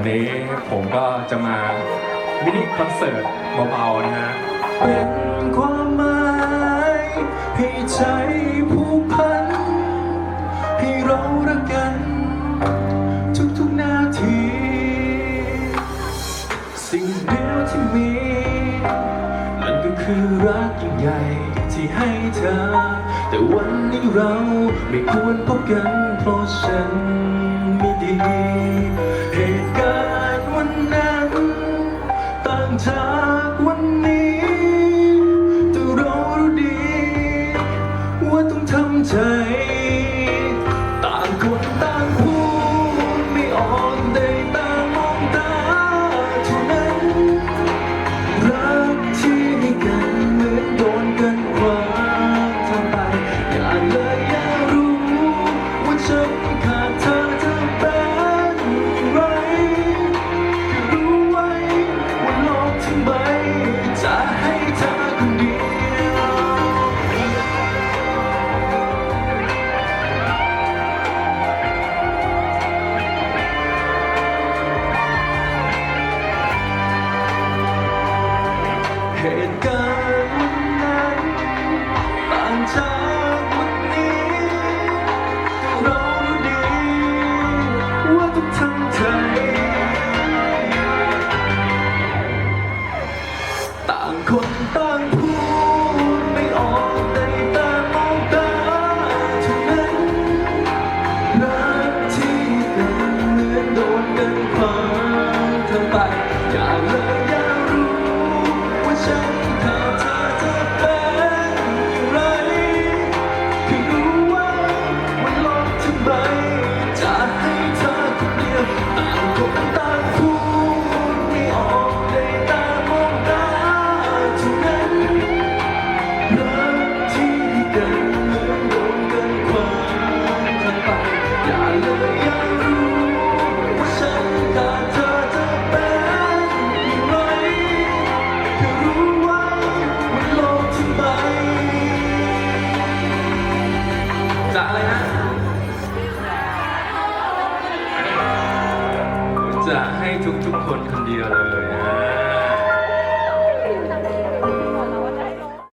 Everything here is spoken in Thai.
วันนี้ผมก็จะมามินิคอนเสิร์ตเบาๆนะฮะ เป็นความหมายให้ใจผูกพัน ให้เรารักกัน ทุกๆนาที สิ่งเดียวที่มีนั่นก็คือรักยิ่งใหญ่ที่ให้เธอ แต่วันนี้เราไม่ควรพบกันเพราะฉันไม่ดี ใจ ต่างคนต่างพูด เหตุการณ์นนั้นต่างจากวันนี้ เรารู้ดี ว่าต้องทำใจต่างคนต่างพู จะให้ทุกๆคนคนเดียวเลยนะ